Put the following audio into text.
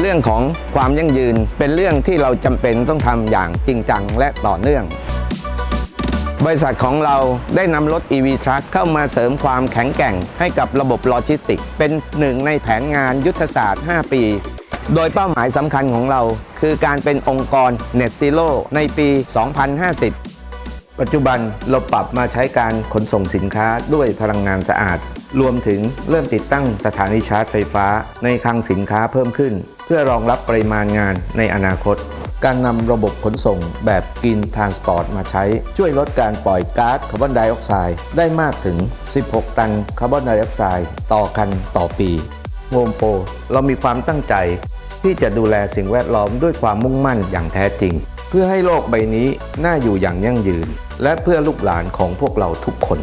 เรื่องของความยั่งยืนเป็นเรื่องที่เราจำเป็นต้องทำอย่างจริงจังและต่อเนื่อง บริษัทของเราได้นำรถ EV Truck เข้ามาเสริมความแข็งแกร่งให้กับระบบโลจิสติกส์เป็นหนึ่งในแผนงานยุทธศาสตร์ 5 ปี โดยเป้าหมายสำคัญของเรา คือการเป็นองค์กร Net Zero ในปี 2050 ปัจจุบันเราปรับมาใช้การขนส่งสินค้าด้วยพลังงานสะอาด รวมถึงเริ่มติดตั้งสถานีชาร์จไฟฟ้าในคลังสินค้าเพิ่มขึ้น เพื่อรองรับปริมาณงานในอนาคต การนำระบบขนส่งแบบ Green Transport มาใช้ ช่วยลดการปล่อยก๊าซคาร์บอนไดออกไซด์ได้มากถึง 16 ตันคาร์บอนไดออกไซด์ต่อคันต่อปีโฮมโปรเรามีความตั้งใจ ที่จะดูแลสิ่งแวดล้อมด้วยความมุ่งมั่นอย่างแท้จริง เพื่อให้โลกใบนี้น่าอยู่อย่างยั่งยืน และเพื่อลูกหลานของพวกเราทุกคน